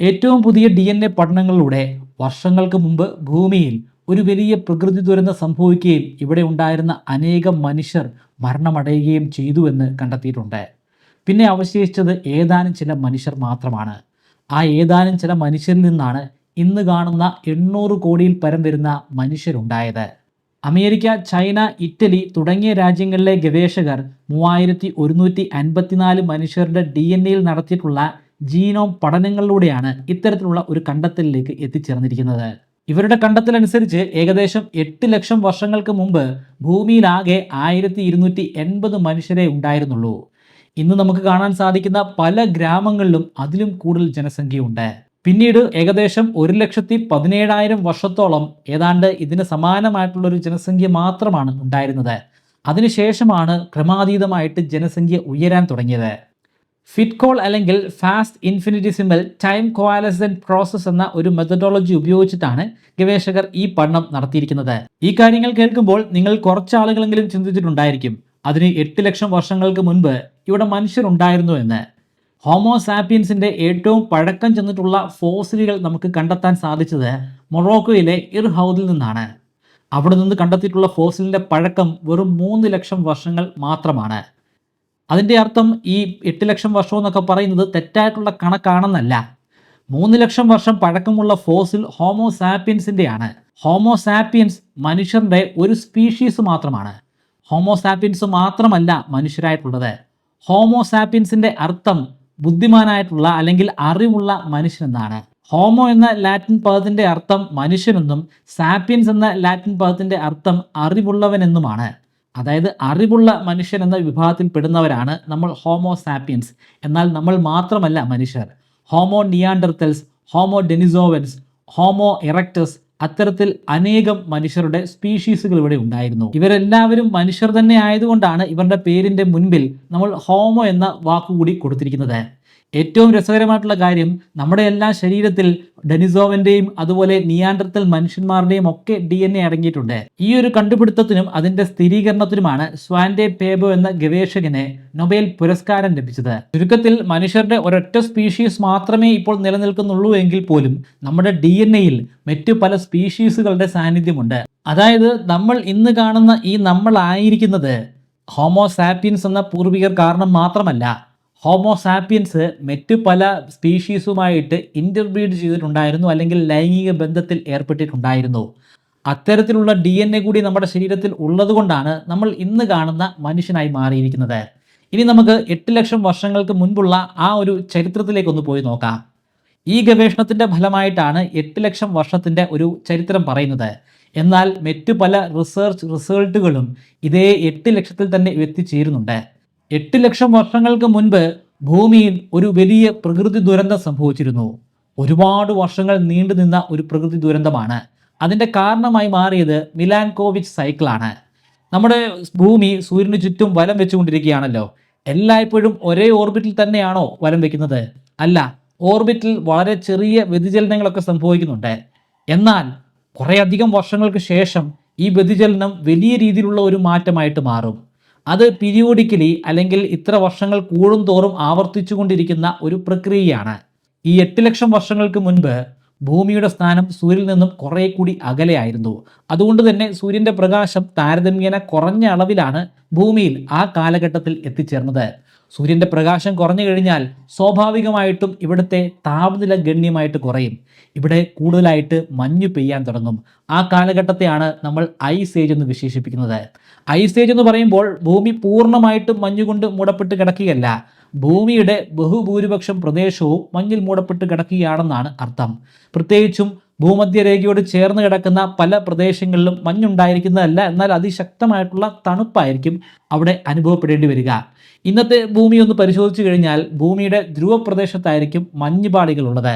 ഏറ്റവും പുതിയ D N A പഠനങ്ങളിലൂടെ വർഷങ്ങൾക്ക് മുമ്പ് ഭൂമിയിൽ ഒരു വലിയ പ്രകൃതി ദുരന്തം സംഭവിക്കുകയും ഇവിടെ ഉണ്ടായിരുന്ന അനേകം മനുഷ്യർ മരണമടയുകയും ചെയ്തുവെന്ന് കണ്ടെത്തിയിട്ടുണ്ട്. പിന്നെ അവശേഷിച്ചത് ഏതാനും ചില മനുഷ്യർ മാത്രമാണ്. ആ ഏതാനും ചില മനുഷ്യരിൽ നിന്നാണ് ഇന്ന് കാണുന്ന എണ്ണൂറ് കോടിയിൽ പരം വരുന്ന മനുഷ്യരുണ്ടായത്. അമേരിക്ക ചൈന ഇറ്റലി തുടങ്ങിയ രാജ്യങ്ങളിലെ ഗവേഷകർ മൂവായിരത്തി ഒരുന്നൂറ്റി അൻപത്തിനാല് മനുഷ്യരുടെ ഡി എൻ എയിൽ നടത്തിയിട്ടുള്ള ജീനോം പഠനങ്ങളിലൂടെയാണ് ഇത്തരത്തിലുള്ള ഒരു കണ്ടെത്തലിലേക്ക് എത്തിച്ചേർന്നിരിക്കുന്നത്. ഇവരുടെ കണ്ടെത്തലനുസരിച്ച് ഏകദേശം എട്ട് ലക്ഷം വർഷങ്ങൾക്ക് മുമ്പ് ഭൂമിയിലാകെ ആയിരത്തി ഇരുന്നൂറ്റി എൺപത് മനുഷ്യരെ ഉണ്ടായിരുന്നുള്ളൂ. ഇന്ന് നമുക്ക് കാണാൻ സാധിക്കുന്ന പല ഗ്രാമങ്ങളിലും അതിലും കൂടുതൽ ജനസംഖ്യയുണ്ട്. പിന്നീട് ഏകദേശം ഒരു ലക്ഷത്തി പതിനേഴായിരം വർഷത്തോളം ഏതാണ്ട് ഇതിന് സമാനമായിട്ടുള്ള ഒരു ജനസംഖ്യ മാത്രമാണ് ഉണ്ടായിരുന്നത്. അതിനുശേഷമാണ് ക്രമാതീതമായിട്ട് ജനസംഖ്യ ഉയരാൻ തുടങ്ങിയത്. ഫിറ്റ്കോൾ അല്ലെങ്കിൽ fast infinity infinitesimal time coalescent process എന്ന ഒരു മെത്തഡോളജി ഉപയോഗിച്ചിട്ടാണ് ഗവേഷകർ ഈ പഠനം നടത്തിയിരിക്കുന്നത്. ഈ കാര്യങ്ങൾ കേൾക്കുമ്പോൾ നിങ്ങൾ കുറച്ചാളുകളെങ്കിലും ചിന്തിച്ചിട്ടുണ്ടായിരിക്കും. അതിന് എട്ട് ലക്ഷം വർഷങ്ങൾക്ക് മുൻപ് ഇവിടെ മനുഷ്യരുണ്ടായിരുന്നു എന്ന്. ഹോമോസാപ്പിയൻസിന്റെ ഏറ്റവും പഴക്കം ചെന്നിട്ടുള്ള ഫോസിലുകൾ നമുക്ക് കണ്ടെത്താൻ സാധിച്ചത് മൊറോക്കോയിലെ ഇർഹൌദിൽ നിന്നാണ്. അവിടെ നിന്ന് കണ്ടെത്തിയിട്ടുള്ള ഫോസിലിന്റെ പഴക്കം വെറും മൂന്ന് ലക്ഷം വർഷങ്ങൾ മാത്രമാണ്. അതിന്റെ അർത്ഥം ഈ എട്ട് ലക്ഷം വർഷം എന്നൊക്കെ പറയുന്നത് തെറ്റായിട്ടുള്ള കണക്കാണെന്നല്ല. മൂന്ന് ലക്ഷം വർഷം പഴക്കമുള്ള ഫോസിൽ ഹോമോസാപ്പിയൻസിന്റെയാണ് ഹോമോസാപ്പിയൻസ് മനുഷ്യരുടെ ഒരു സ്പീഷീസ് മാത്രമാണ്. ഹോമോസാപ്പിയൻസ് മാത്രമല്ല മനുഷ്യരായിട്ടുള്ളത്. ഹോമോസാപ്പിയൻസിന്റെ അർത്ഥം ബുദ്ധിമാനായിട്ടുള്ള അല്ലെങ്കിൽ അറിവുള്ള മനുഷ്യനെന്നാണ്. ഹോമോ എന്ന ലാറ്റിൻ പദത്തിന്റെ അർത്ഥം മനുഷ്യനെന്നും സാപ്പിയൻസ് എന്ന ലാറ്റിൻ പദത്തിന്റെ അർത്ഥം അറിവുള്ളവനെന്നുമാണ്. അതായത് അറിവുള്ള മനുഷ്യൻ എന്ന വിഭാഗത്തിൽ പെടുന്നവരാണ് നമ്മൾ ഹോമോ സാപ്പിയൻസ് എന്നാൽ നമ്മൾ മാത്രമല്ല മനുഷ്യർ. Homo Neanderthals Homo Denisovans Homo erectus അത്തരത്തിൽ അനേകം മനുഷ്യരുടെ സ്പീഷീസുകൾ ഇവിടെ ഉണ്ടായിരുന്നു. ഇവരെല്ലാവരും മനുഷ്യർ തന്നെ ആയതുകൊണ്ടാണ് ഇവരുടെ പേരിന്റെ മുൻപിൽ നമ്മൾ ഹോമോ എന്ന വാക്കുകൂടി കൊടുത്തിരിക്കുന്നത്. ഏറ്റവും രസകരമായിട്ടുള്ള കാര്യം നമ്മുടെ എല്ലാ ശരീരത്തിൽ ഡെനിസോവന്റെയും അതുപോലെ നിയാണ്ടർത്തൽ മനുഷ്യന്മാരുടെയും ഒക്കെ ഡി എൻ എ അടങ്ങിയിട്ടുണ്ട്. ഈ ഒരു കണ്ടുപിടുത്തത്തിനും അതിന്റെ സ്ഥിരീകരണത്തിനുമാണ് സ്വാൻഡെ പേബോ എന്ന ഗവേഷകന് നൊബേൽ പുരസ്കാരം ലഭിച്ചത്. ചുരുക്കത്തിൽ മനുഷ്യരുടെ ഒരൊറ്റ സ്പീഷീസ് മാത്രമേ ഇപ്പോൾ നിലനിൽക്കുന്നുള്ളൂ എങ്കിൽ പോലും നമ്മുടെ ഡി എൻ എയിൽ മറ്റു പല സ്പീഷീസുകളുടെ സാന്നിധ്യമുണ്ട്. അതായത് നമ്മൾ ഇന്ന് കാണുന്ന ഈ നമ്മളായിരിക്കുന്നത് ഹോമോസാപ്പിയൻസ് എന്ന പൂർവികർ കാരണം മാത്രമല്ല. ഹോമോസാപ്പിയൻസ് മറ്റു പല സ്പീഷീസുമായിട്ട് ഇന്റർബ്രീഡ് ചെയ്തിട്ടുണ്ടായിരുന്നു അല്ലെങ്കിൽ ലൈംഗിക ബന്ധത്തിൽ ഏർപ്പെട്ടിട്ടുണ്ടായിരുന്നു. അത്തരത്തിലുള്ള ഡി എൻ എ കൂടി നമ്മുടെ ശരീരത്തിൽ ഉള്ളതുകൊണ്ടാണ് നമ്മൾ ഇന്ന് കാണുന്ന മനുഷ്യനായി മാറിയിരിക്കുന്നത്. ഇനി നമുക്ക് എട്ട് ലക്ഷം വർഷങ്ങൾക്ക് മുൻപുള്ള ആ ഒരു ചരിത്രത്തിലേക്കൊന്ന് പോയി നോക്കാം. ഈ ഗവേഷണത്തിന്റെ ഫലമായിട്ടാണ് എട്ട് ലക്ഷം വർഷത്തിന്റെ ഒരു ചരിത്രം പറയുന്നത്. എന്നാൽ മറ്റു പല റിസർച്ച് റിസൾട്ടുകളും ഇതേ എട്ട് ലക്ഷത്തിൽ തന്നെ എത്തിച്ചേരുന്നുണ്ട്. എട്ട് ലക്ഷം വർഷങ്ങൾക്ക് മുൻപ് ഭൂമിയിൽ ഒരു വലിയ പ്രകൃതി ദുരന്തം സംഭവിച്ചിരുന്നു. ഒരുപാട് വർഷങ്ങൾ നീണ്ടുനിന്ന ഒരു പ്രകൃതി ദുരന്തമാണ്. അതിന്റെ കാരണമായി മാറിയത് മിലാൻകോവിച്ച് സൈക്കിളാണ്. നമ്മുടെ ഭൂമി സൂര്യന് ചുറ്റും വലം വെച്ചുകൊണ്ടിരിക്കുകയാണല്ലോ. എല്ലായ്പ്പോഴും ഒരേ ഓർബിറ്റിൽ തന്നെയാണോ വലം വെക്കുന്നത്? അല്ല ഓർബിറ്റിൽ വളരെ ചെറിയ വ്യതിചലനങ്ങളൊക്കെ സംഭവിക്കുന്നുണ്ട്. എന്നാൽ കുറേയധികം വർഷങ്ങൾക്ക് ശേഷം ഈ വ്യതിചലനം വലിയ രീതിയിലുള്ള ഒരു മാറ്റമായിട്ട് മാറും. അത് പീരിയോഡിക്കലി അല്ലെങ്കിൽ ഇത്ര വർഷങ്ങൾ കൂടും തോറും ആവർത്തിച്ചു കൊണ്ടിരിക്കുന്ന ഒരു പ്രക്രിയയാണ്. ഈ എട്ട് ലക്ഷം വർഷങ്ങൾക്ക് മുൻപ് ഭൂമിയുടെ സ്ഥാനം സൂര്യനിൽ നിന്നും കുറേ കൂടി അകലെയായിരുന്നു അതുകൊണ്ട് തന്നെ സൂര്യന്റെ പ്രകാശം താരതമ്യേന കുറഞ്ഞ അളവിലാണ് ഭൂമിയിൽ ആ കാലഘട്ടത്തിൽ എത്തിച്ചേർന്നത്. സൂര്യന്റെ പ്രകാശം കുറഞ്ഞു കഴിഞ്ഞാൽ സ്വാഭാവികമായിട്ടും ഇവിടുത്തെ താപനില ഗണ്യമായിട്ട് കുറയും. ഇവിടെ കൂടുതലായിട്ട് മഞ്ഞ് പെയ്യാൻ തുടങ്ങും. ആ കാലഘട്ടത്തെയാണ് നമ്മൾ ഐസ് ഏജ് എന്ന് വിശേഷിപ്പിക്കുന്നത്. ഐസ് ഏജ് എന്ന് പറയുമ്പോൾ ഭൂമി പൂർണമായിട്ടും മഞ്ഞുകൊണ്ട് മൂടപ്പെട്ട് കിടക്കുകയല്ല. ഭൂമിയുടെ ബഹുഭൂരിപക്ഷം പ്രദേശവും മഞ്ഞിൽ മൂടപ്പെട്ട് കിടക്കുകയാണെന്നാണ് അർത്ഥം. പ്രത്യേകിച്ചും ഭൂമധ്യരേഖയോട് ചേർന്ന് കിടക്കുന്ന പല പ്രദേശങ്ങളിലും മഞ്ഞുണ്ടായിരിക്കുന്നതല്ല എന്നാൽ അതിശക്തമായിട്ടുള്ള തണുപ്പായിരിക്കും അവിടെ അനുഭവപ്പെടേണ്ടി വരിക. ഇന്നത്തെ ഭൂമി ഒന്ന് പരിശോധിച്ചു കഴിഞ്ഞാൽ ഭൂമിയുടെ ധ്രുവപ്രദേശത്തായിരിക്കും മഞ്ഞുപാളികൾ ഉള്ളത്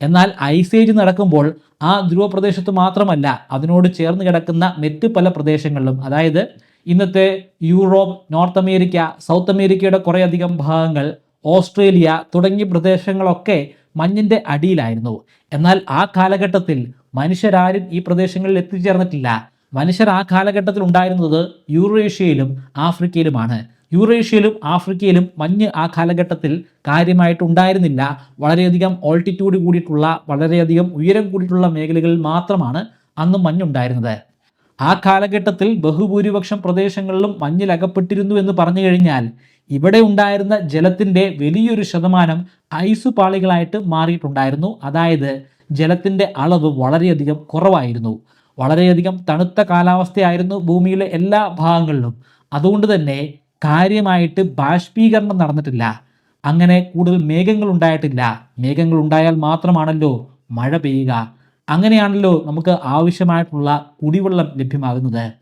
എന്നാൽ ഐസേജ് നടക്കുമ്പോൾ ആ ധ്രുവ പ്രദേശത്ത് മാത്രമല്ല അതിനോട് ചേർന്ന് കിടക്കുന്ന മറ്റ് പല പ്രദേശങ്ങളിലും അതായത് ഇന്നത്തെ യൂറോപ്പ് നോർത്ത് അമേരിക്ക സൗത്ത് അമേരിക്കയുടെ കുറേയധികം ഭാഗങ്ങൾ ഓസ്ട്രേലിയ തുടങ്ങിയ പ്രദേശങ്ങളൊക്കെ മഞ്ഞിന്റെ അടിയിലായിരുന്നു. എന്നാൽ ആ കാലഘട്ടത്തിൽ മനുഷ്യരാരും ഈ പ്രദേശങ്ങളിൽ എത്തിച്ചേർന്നിട്ടില്ല. മനുഷ്യർ ആ കാലഘട്ടത്തിൽ ഉണ്ടായിരുന്നത് യൂറേഷ്യയിലും ആഫ്രിക്കയിലുമാണ്. യൂറേഷ്യയിലും ആഫ്രിക്കയിലും മഞ്ഞ് ആ കാലഘട്ടത്തിൽ കാര്യമായിട്ട് ഉണ്ടായിരുന്നില്ല. വളരെയധികം ഓൾട്ടിറ്റ്യൂഡ് കൂടിയിട്ടുള്ള വളരെയധികം ഉയരം കൂടിയിട്ടുള്ള മേഖലകളിൽ മാത്രമാണ് അന്ന് മഞ്ഞുണ്ടായിരുന്നത്. ആ കാലഘട്ടത്തിൽ ബഹുഭൂരിപക്ഷം പ്രദേശങ്ങളിലും മഞ്ഞിലകപ്പെട്ടിരുന്നു എന്ന് പറഞ്ഞു കഴിഞ്ഞാൽ ഇവിടെ ഉണ്ടായിരുന്ന ജലത്തിന്റെ വലിയൊരു ശതമാനം ഐസ് പാളികളായിട്ട് മാറിയിട്ടുണ്ടായിരുന്നു. അതായത് ജലത്തിന്റെ അളവ് വളരെയധികം കുറവായിരുന്നു. വളരെയധികം തണുത്ത കാലാവസ്ഥയായിരുന്നു ഭൂമിയിലെ എല്ലാ ഭാഗങ്ങളിലും. അതുകൊണ്ട് തന്നെ കാര്യമായിട്ട് ബാഷ്പീകരണം നടന്നിട്ടില്ല. അങ്ങനെ കൂടുതൽ മേഘങ്ങൾ ഉണ്ടായിട്ടില്ല. മേഘങ്ങൾ ഉണ്ടായാൽ മാത്രമാണല്ലോ മഴ പെയ്യുക. അങ്ങനെയാണല്ലോ നമുക്ക് ആവശ്യമായിട്ടുള്ള കുടിവെള്ളം ലഭ്യമാകുന്നത്.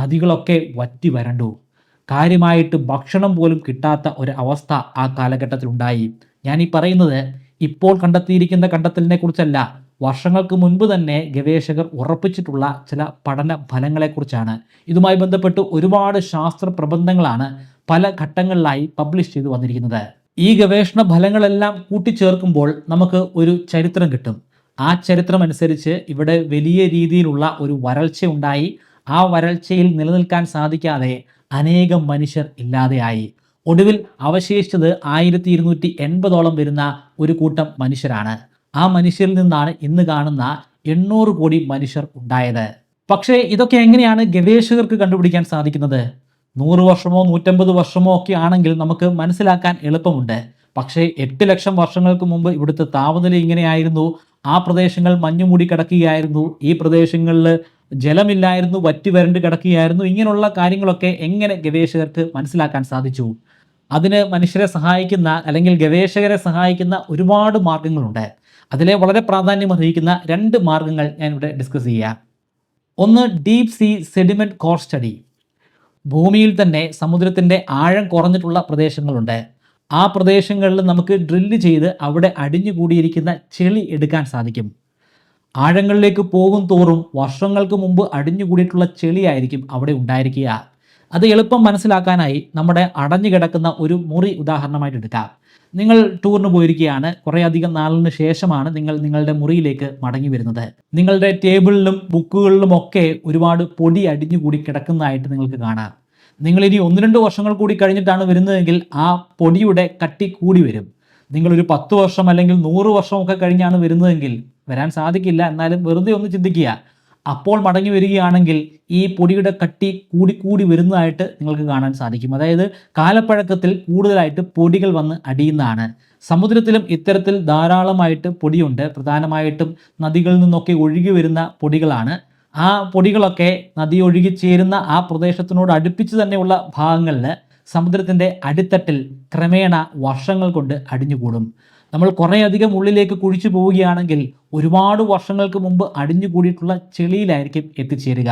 നദികളൊക്കെ വറ്റി വരണ്ടു. കാര്യമായിട്ട് ഭക്ഷണം പോലും കിട്ടാത്ത ഒരു അവസ്ഥ ആ കാലഘട്ടത്തിൽ ഉണ്ടായി ഞാൻ ഈ പറയുന്നത് ഇപ്പോൾ കണ്ടെത്തിയിരിക്കുന്ന കണ്ടെത്തലിനെ കുറിച്ചല്ല വർഷങ്ങൾക്ക് മുൻപ് തന്നെ ഗവേഷകർ ഉറപ്പിച്ചിട്ടുള്ള ചില പഠന ഫലങ്ങളെക്കുറിച്ചാണ് ഇതുമായി ബന്ധപ്പെട്ട് ഒരുപാട് ശാസ്ത്ര പ്രബന്ധങ്ങളാണ് പല ഘട്ടങ്ങളിലായി പബ്ലിഷ് ചെയ്തു വന്നിരിക്കുന്നത്. ഈ ഗവേഷണ ഫലങ്ങളെല്ലാം കൂട്ടിച്ചേർക്കുമ്പോൾ നമുക്ക് ഒരു ചരിത്രം കിട്ടും. ആ ചരിത്രം അനുസരിച്ച് ഇവിടെ വലിയ രീതിയിലുള്ള ഒരു വരൾച്ച ഉണ്ടായി ആ വരൾച്ചയിൽ നിലനിൽക്കാൻ സാധിക്കാതെ അനേകം മനുഷ്യർ ഇല്ലാതെയായി. ഒടുവിൽ അവശേഷിച്ചത് ആയിരത്തി ഇരുന്നൂറ്റി എൺപതോളം വരുന്ന ഒരു കൂട്ടം മനുഷ്യരാണ്. ആ മനുഷ്യരിൽ നിന്നാണ് ഇന്ന് കാണുന്ന എണ്ണൂറ് കോടി മനുഷ്യർ ഉണ്ടായത്. പക്ഷേ ഇതൊക്കെ എങ്ങനെയാണ് ഗവേഷകർക്ക് കണ്ടുപിടിക്കാൻ സാധിക്കുന്നത്? നൂറ് വർഷമോ നൂറ്റമ്പത് വർഷമോ ഒക്കെ ആണെങ്കിൽ നമുക്ക് മനസ്സിലാക്കാൻ എളുപ്പമുണ്ട്. പക്ഷേ എട്ട് ലക്ഷം വർഷങ്ങൾക്ക് മുമ്പ് ഇവിടുത്തെ താപനില ഇങ്ങനെയായിരുന്നു. ആ പ്രദേശങ്ങൾ മഞ്ഞുമൂടി കിടക്കുകയായിരുന്നു. ഈ പ്രദേശങ്ങളിൽ ജലമില്ലായിരുന്നു വറ്റി വരണ്ട് കിടക്കുകയായിരുന്നു. ഇങ്ങനെയുള്ള കാര്യങ്ങളൊക്കെ എങ്ങനെ ഗവേഷകർക്ക് മനസ്സിലാക്കാൻ സാധിച്ചു? അതിന് മനുഷ്യരെ സഹായിക്കുന്ന അല്ലെങ്കിൽ ഗവേഷകരെ സഹായിക്കുന്ന ഒരുപാട് മാർഗങ്ങളുണ്ട്. അതിലെ വളരെ പ്രാധാന്യം അർഹിക്കുന്ന രണ്ട് മാർഗങ്ങൾ ഞാൻ ഇവിടെ ഡിസ്കസ് ചെയ്യാം. ഒന്ന് deep sea sediment core study ഭൂമിയിൽ തന്നെ സമുദ്രത്തിന്റെ ആഴം കുറഞ്ഞിട്ടുള്ള പ്രദേശങ്ങളുണ്ട്. ആ പ്രദേശങ്ങളിൽ നമുക്ക് ഡ്രില്ല് ചെയ്ത് അവിടെ അടിഞ്ഞുകൂടിയിരിക്കുന്ന ചെളി എടുക്കാൻ സാധിക്കും. ആഴങ്ങളിലേക്ക് പോകും തോറും വർഷങ്ങൾക്ക് മുമ്പ് അടിഞ്ഞുകൂടിയിട്ടുള്ള ചെളിയായിരിക്കും അവിടെ ഉണ്ടായിരിക്കുക. അത് എളുപ്പം മനസ്സിലാക്കാനായി നമ്മുടെ അടഞ്ഞു കിടക്കുന്ന ഒരു മുറി ഉദാഹരണമായിട്ട് എടുക്കാം. നിങ്ങൾ ടൂറിന് പോയിരിക്കുകയാണ്. കുറേയധികം നാളിന് ശേഷമാണ് നിങ്ങൾ നിങ്ങളുടെ മുറിയിലേക്ക് മടങ്ങി വരുന്നത്. നിങ്ങളുടെ ടേബിളിലും ബുക്കുകളിലും ഒക്കെ ഒരുപാട് പൊടി അടിഞ്ഞുകൂടി കിടക്കുന്നതായിട്ട് നിങ്ങൾക്ക് കാണാം. നിങ്ങൾ ഇനി ഒന്ന് രണ്ട് വർഷങ്ങൾ കൂടി കഴിഞ്ഞിട്ടാണ് വരുന്നതെങ്കിൽ ആ പൊടിയുടെ കട്ടി കൂടി വരും. നിങ്ങളൊരു പത്ത് വർഷം അല്ലെങ്കിൽ നൂറ് വർഷമൊക്കെ കഴിഞ്ഞാണ് വരുന്നതെങ്കിൽ വരാൻ സാധിക്കില്ല. എന്നാലും വെറുതെ ഒന്ന് ചിന്തിക്കുക. അപ്പോൾ മടങ്ങി വരികയാണെങ്കിൽ ഈ പൊടിയുടെ കട്ടി കൂടി കൂടി വരുന്നതായിട്ട് നിങ്ങൾക്ക് കാണാൻ സാധിക്കും. അതായത് കാലപ്പഴക്കത്തിൽ കൂടുതലായിട്ട് പൊടികൾ വന്ന് അടിയുന്നതാണ്. സമുദ്രത്തിലും ഇത്തരത്തിൽ ധാരാളമായിട്ട് പൊടിയുണ്ട്. പ്രധാനമായിട്ടും നദികളിൽ നിന്നൊക്കെ ഒഴുകി വരുന്ന പൊടികളാണ്. ആ പൊടികളൊക്കെ നദി ഒഴുകി ചേരുന്ന ആ പ്രദേശത്തിനോട് അടുപ്പിച്ച് തന്നെയുള്ള ഭാഗങ്ങളിൽ സമുദ്രത്തിന്റെ അടിത്തട്ടിൽ ക്രമേണ വർഷങ്ങൾ കൊണ്ട് അടിഞ്ഞുകൂടും. നമ്മൾ കുറേയധികം ഉള്ളിലേക്ക് കുഴിച്ചു പോവുകയാണെങ്കിൽ ഒരുപാട് വർഷങ്ങൾക്ക് മുമ്പ് അടിഞ്ഞുകൂടിയിട്ടുള്ള ചെളിയിലായിരിക്കും എത്തിച്ചേരുക.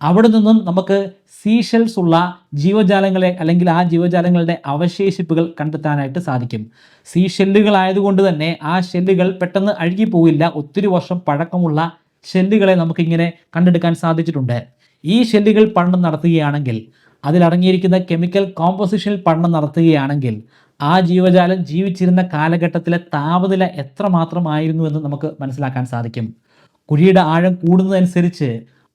അവിടെ നിന്നും നമുക്ക് സീഷെൽസ് ഉള്ള ജീവജാലങ്ങളെ അല്ലെങ്കിൽ ആ ജീവജാലങ്ങളുടെ അവശേഷിപ്പുകൾ കണ്ടെത്താനായിട്ട് സാധിക്കും. സീ ഷെല്ലുകളായതുകൊണ്ട് തന്നെ ആ ഷെല്ലുകൾ പെട്ടെന്ന് അഴുകിപ്പോവില്ല. ഒത്തിരി വർഷം പഴക്കമുള്ള ഷെല്ലുകളെ നമുക്കിങ്ങനെ കണ്ടെടുക്കാൻ സാധിച്ചിട്ടുണ്ട്. ഈ ഷെല്ലുകൾ പഠനം നടത്തുകയാണെങ്കിൽ അതിലടങ്ങിയിരിക്കുന്ന കെമിക്കൽ കോമ്പോസിഷനിൽ പഠനം നടത്തുകയാണെങ്കിൽ ആ ജീവജാലം ജീവിച്ചിരുന്ന കാലഘട്ടത്തിലെ താപനില എത്രമാത്രമായിരുന്നു എന്ന് നമുക്ക് മനസ്സിലാക്കാൻ സാധിക്കും. കുഴിയുടെ ആഴം കൂടുന്നതനുസരിച്ച്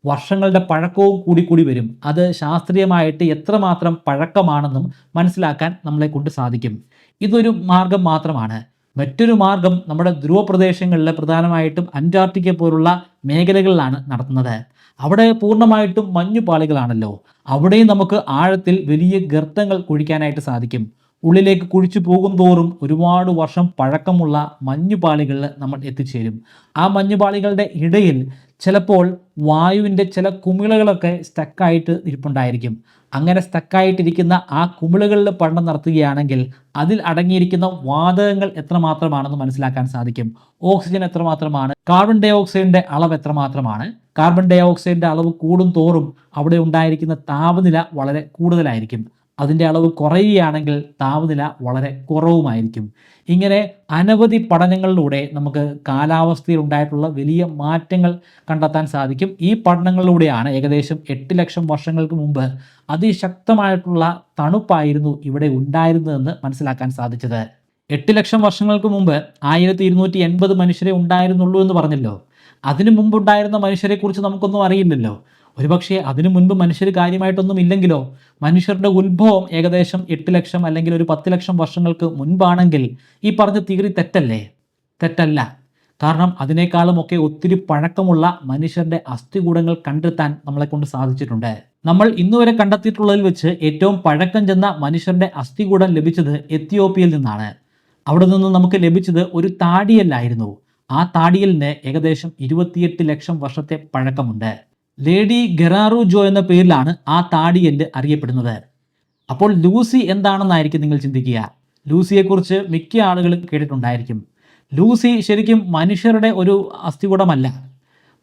വർഷങ്ങളുടെ പഴക്കവും കൂടി കൂടി വരും. അത് ശാസ്ത്രീയമായിട്ട് എത്രമാത്രം പഴക്കമാണെന്നും മനസ്സിലാക്കാൻ നമ്മളെ കൊണ്ട് സാധിക്കും. ഇതൊരു മാർഗം മാത്രമാണ്. മറ്റൊരു മാർഗം നമ്മുടെ ധ്രുവ പ്രദേശങ്ങളിൽ പ്രധാനമായിട്ടും അന്റാർട്ടിക്ക പോലുള്ള മേഖലകളിലാണ് നടത്തുന്നത്. അവിടെ പൂർണമായിട്ടും മഞ്ഞുപാളികളാണല്ലോ. അവിടെയും നമുക്ക് ആഴത്തിൽ വലിയ ഗർത്തങ്ങൾ കുഴിക്കാനായിട്ട് സാധിക്കും. ഉള്ളിലേക്ക് കുഴിച്ചു പോകും തോറും ഒരുപാട് വർഷം പഴക്കമുള്ള മഞ്ഞുപാളികളിൽ നമ്മൾ എത്തിച്ചേരും. ആ മഞ്ഞുപാളികളുടെ ഇടയിൽ ചിലപ്പോൾ വായുവിന്റെ ചില കുമിളകളൊക്കെ സ്റ്റക്കായിട്ട് ഇരിപ്പുണ്ടായിരിക്കും. അങ്ങനെ സ്റ്റക്കായിട്ടിരിക്കുന്ന ആ കുമിളകളിൽ പഠനം നടത്തുകയാണെങ്കിൽ അതിൽ അടങ്ങിയിരിക്കുന്ന വാതകങ്ങൾ എത്രമാത്രമാണെന്ന് മനസ്സിലാക്കാൻ സാധിക്കും. ഓക്സിജൻ എത്രമാത്രമാണ്? കാർബൺ ഡൈ ഓക്സൈഡിന്റെ അളവ് എത്രമാത്രമാണ്? കാർബൺ ഡൈ ഓക്സൈഡിന്റെ അളവ് കൂടും തോറും അവിടെ ഉണ്ടായിരിക്കുന്ന താപനില വളരെ കൂടുതലായിരിക്കും. അതിന്റെ അളവ് കുറയുകയാണെങ്കിൽ താപനില വളരെ കുറവുമായിരിക്കും. ഇങ്ങനെ അനവധി പഠനങ്ങളിലൂടെ നമുക്ക് കാലാവസ്ഥയിൽ ഉണ്ടായിട്ടുള്ള വലിയ മാറ്റങ്ങൾ കണ്ടെത്താൻ സാധിക്കും. ഈ പഠനങ്ങളിലൂടെയാണ് ഏകദേശം എട്ട് ലക്ഷം വർഷങ്ങൾക്ക് മുമ്പ് അതിശക്തമായിട്ടുള്ള തണുപ്പായിരുന്നു ഇവിടെ ഉണ്ടായിരുന്നതെന്ന് മനസ്സിലാക്കാൻ സാധിച്ചത്. എട്ട് ലക്ഷം വർഷങ്ങൾക്ക് മുമ്പ് ആയിരത്തി ഇരുന്നൂറ്റി എൺപത് മനുഷ്യരെ ഉണ്ടായിരുന്നുള്ളൂ എന്ന് പറഞ്ഞല്ലോ. അതിനു മുമ്പുണ്ടായിരുന്ന മനുഷ്യരെക്കുറിച്ച് നമുക്കൊന്നും അറിയില്ലല്ലോ. ഒരുപക്ഷെ അതിനു മുൻപ് മനുഷ്യർ കാര്യമായിട്ടൊന്നും ഇല്ലെങ്കിലോ മനുഷ്യരുടെ ഉത്ഭവം ഏകദേശം എട്ട് ലക്ഷം അല്ലെങ്കിൽ ഒരു പത്ത് ലക്ഷം വർഷങ്ങൾക്ക് മുൻപാണെങ്കിൽ ഈ പറഞ്ഞ തിയറി തെറ്റല്ലേ? തെറ്റല്ല. കാരണം അതിനേക്കാളും ഒക്കെ ഒത്തിരി പഴക്കമുള്ള മനുഷ്യരുടെ അസ്ഥികൂടങ്ങൾ കണ്ടെത്താൻ നമ്മളെ കൊണ്ട് സാധിച്ചിട്ടുണ്ട്. നമ്മൾ ഇന്നുവരെ കണ്ടെത്തിയിട്ടുള്ളതിൽ വെച്ച് ഏറ്റവും പഴക്കം ചെന്ന മനുഷ്യരുടെ അസ്ഥികൂടം ലഭിച്ചത് എത്തിയോപ്യയിൽ നിന്നാണ്. അവിടെ നിന്ന് നമുക്ക് ലഭിച്ചത് ഒരു താടിയല്ലായിരുന്നു. ആ താടിയലിന് ഏകദേശം ഇരുപത്തിയെട്ട് ലക്ഷം വർഷത്തെ പഴക്കമുണ്ട്. ലേഡി ഗെറാറു ജോ എന്ന പേരിലാണ് ആ താടിയൽ അറിയപ്പെടുന്നത്. അപ്പോൾ ലൂസി എന്താണെന്നായിരിക്കും നിങ്ങൾ ചിന്തിക്കുക. ലൂസിയെക്കുറിച്ച് മിക്ക ആളുകളും കേട്ടിട്ടുണ്ടായിരിക്കും. ലൂസി ശരിക്കും മനുഷ്യരുടെ ഒരു അസ്ഥികൂടമല്ല.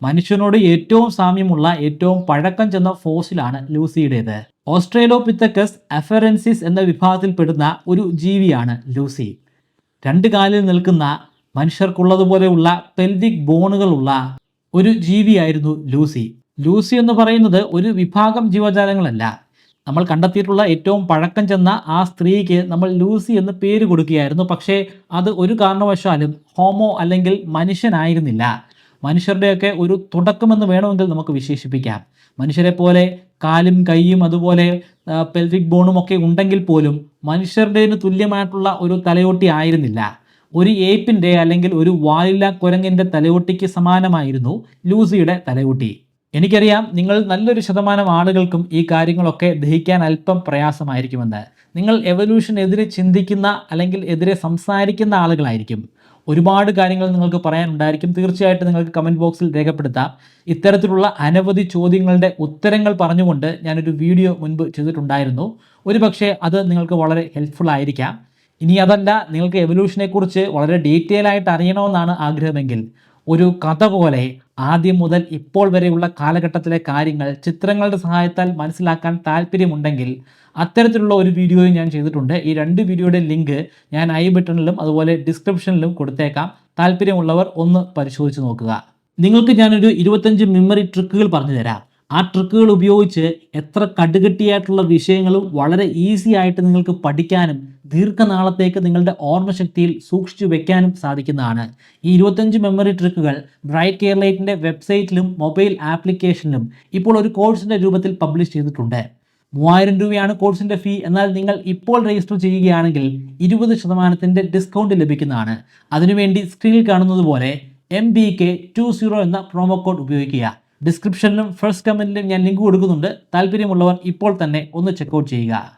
മനുഷ്യനോട് ഏറ്റവും സാമ്യമുള്ള ഏറ്റവും പഴക്കം ചെന്ന ഫോസിലാണ് ലൂസിയുടേത്. ഓസ്ട്രേലോപിത്തക്കസ് അഫറൻസിസ് എന്ന വിഭാഗത്തിൽപ്പെടുന്ന ഒരു ജീവിയാണ് ലൂസി. രണ്ട് കാലിൽ നിൽക്കുന്ന മനുഷ്യർക്കുള്ളതുപോലെയുള്ള പെൽവിക് ബോണുകളുള്ള ഒരു ജീവിയായിരുന്നു ലൂസി. ലൂസി എന്ന് പറയുന്നത് ഒരു വിഭാഗം ജീവജാലങ്ങളല്ല. നമ്മൾ കണ്ടെത്തിയിട്ടുള്ള ഏറ്റവും പഴക്കം ചെന്ന ആ സ്ത്രീക്ക് നമ്മൾ ലൂസി എന്ന് പേര് കൊടുക്കുകയായിരുന്നു. പക്ഷേ അത് ഒരു കാരണവശാലും ഹോമോ അല്ലെങ്കിൽ മനുഷ്യനായിരുന്നില്ല. മനുഷ്യരുടെയൊക്കെ ഒരു തുടക്കമെന്ന് വേണമെങ്കിൽ നമുക്ക് വിശേഷിപ്പിക്കാം. മനുഷ്യരെ പോലെ കാലും കൈയും അതുപോലെ പെൽവിക് ബോണും ഒക്കെ ഉണ്ടെങ്കിൽ പോലും മനുഷ്യരുടേതിന് തുല്യമായിട്ടുള്ള ഒരു തലയോട്ടി ആയിരുന്നില്ല. ഒരു ഏപ്പിന്റെ അല്ലെങ്കിൽ ഒരു വാലില്ല കുരങ്ങിന്റെ തലയോട്ടിക്ക് സമാനമായിരുന്നു ലൂസിയുടെ തലയോട്ടി. എനിക്കറിയാം നിങ്ങൾ നല്ലൊരു ശതമാനം ആളുകൾക്കും ഈ കാര്യങ്ങളൊക്കെ ദഹിക്കാൻ അല്പം പ്രയാസമായിരിക്കുമെന്ന്. നിങ്ങൾ എവല്യൂഷൻ എതിരെ ചിന്തിക്കുന്ന അല്ലെങ്കിൽ എതിരെ സംസാരിക്കുന്ന ആളുകളായിരിക്കും. ഒരുപാട് കാര്യങ്ങൾ നിങ്ങൾക്ക് പറയാനുണ്ടായിരിക്കും. തീർച്ചയായിട്ടും നിങ്ങൾക്ക് കമന്റ് ബോക്സിൽ രേഖപ്പെടുത്താം. ഇത്തരത്തിലുള്ള അനവധി ചോദ്യങ്ങളുടെ ഉത്തരങ്ങൾ പറഞ്ഞുകൊണ്ട് ഞാനൊരു വീഡിയോ മുൻപ് ചെയ്തിട്ടുണ്ടായിരുന്നു. ഒരു പക്ഷേ അത് നിങ്ങൾക്ക് വളരെ ഹെൽപ്ഫുൾ ആയിരിക്കാം. ഇനി അതല്ല നിങ്ങൾക്ക് എവല്യൂഷനെക്കുറിച്ച് വളരെ ഡീറ്റെയിൽ ആയിട്ട് അറിയണമെന്നാണ് ആഗ്രഹമെങ്കിൽ ഒരു കഥ പോലെ ആദ്യം മുതൽ ഇപ്പോൾ വരെയുള്ള കാലഘട്ടത്തിലെ കാര്യങ്ങൾ ചിത്രങ്ങളുടെ സഹായത്താൽ മനസ്സിലാക്കാൻ താല്പര്യമുണ്ടെങ്കിൽ അത്തരത്തിലുള്ള ഒരു വീഡിയോയും ഞാൻ ചെയ്തിട്ടുണ്ട്. ഈ രണ്ട് വീഡിയോയുടെ ലിങ്ക് ഞാൻ ഐ ബട്ടണിലും അതുപോലെ ഡിസ്ക്രിപ്ഷനിലും കൊടുത്തേക്കാം. താല്പര്യമുള്ളവർ ഒന്ന് പരിശോധിച്ച് നോക്കുക. നിങ്ങൾക്ക് ഞാനൊരു ഇരുപത്തഞ്ച് മെമ്മറി ട്രിക്കുകൾ പറഞ്ഞു തരാം ആ ട്രിക്കുകൾ ഉപയോഗിച്ച് എത്ര കടുകട്ടിയായിട്ടുള്ള വിഷയങ്ങളും വളരെ ഈസി ആയിട്ട് നിങ്ങൾക്ക് പഠിക്കാനും ദീർഘനാളത്തേക്ക് നിങ്ങളുടെ ഓർമ്മശക്തിയിൽ സൂക്ഷിച്ചു വെക്കാനും സാധിക്കുന്നതാണ്. ഈ ഇരുപത്തഞ്ച് മെമ്മറി ട്രിക്കുകൾ ബ്രൈറ്റ് കെയർലൈറ്റിന്റെ വെബ്സൈറ്റിലും മൊബൈൽ ആപ്ലിക്കേഷനിലും ഇപ്പോൾ ഒരു കോഴ്സിന്റെ രൂപത്തിൽ പബ്ലിഷ് ചെയ്തിട്ടുണ്ട്. മൂവായിരം രൂപയാണ് കോഴ്സിന്റെ ഫീ എന്നാൽ നിങ്ങൾ ഇപ്പോൾ രജിസ്റ്റർ ചെയ്യുകയാണെങ്കിൽ ഇരുപത് ശതമാനത്തിന്റെ ഡിസ്കൗണ്ട് ലഭിക്കുന്നതാണ്. അതിനുവേണ്ടി സ്ക്രീനിൽ കാണുന്നത് പോലെ M B K two zero എന്ന പ്രോമോ കോഡ് ഉപയോഗിക്കുക. ഡിസ്ക്രിപ്ഷനിലും ഫസ്റ്റ് കമന്റിലും ഞാൻ ലിങ്ക് കൊടുക്കുന്നുണ്ട്. താല്പര്യമുള്ളവർ ഇപ്പോൾ തന്നെ ഒന്ന് ചെക്കൗട്ട് ചെയ്യുക.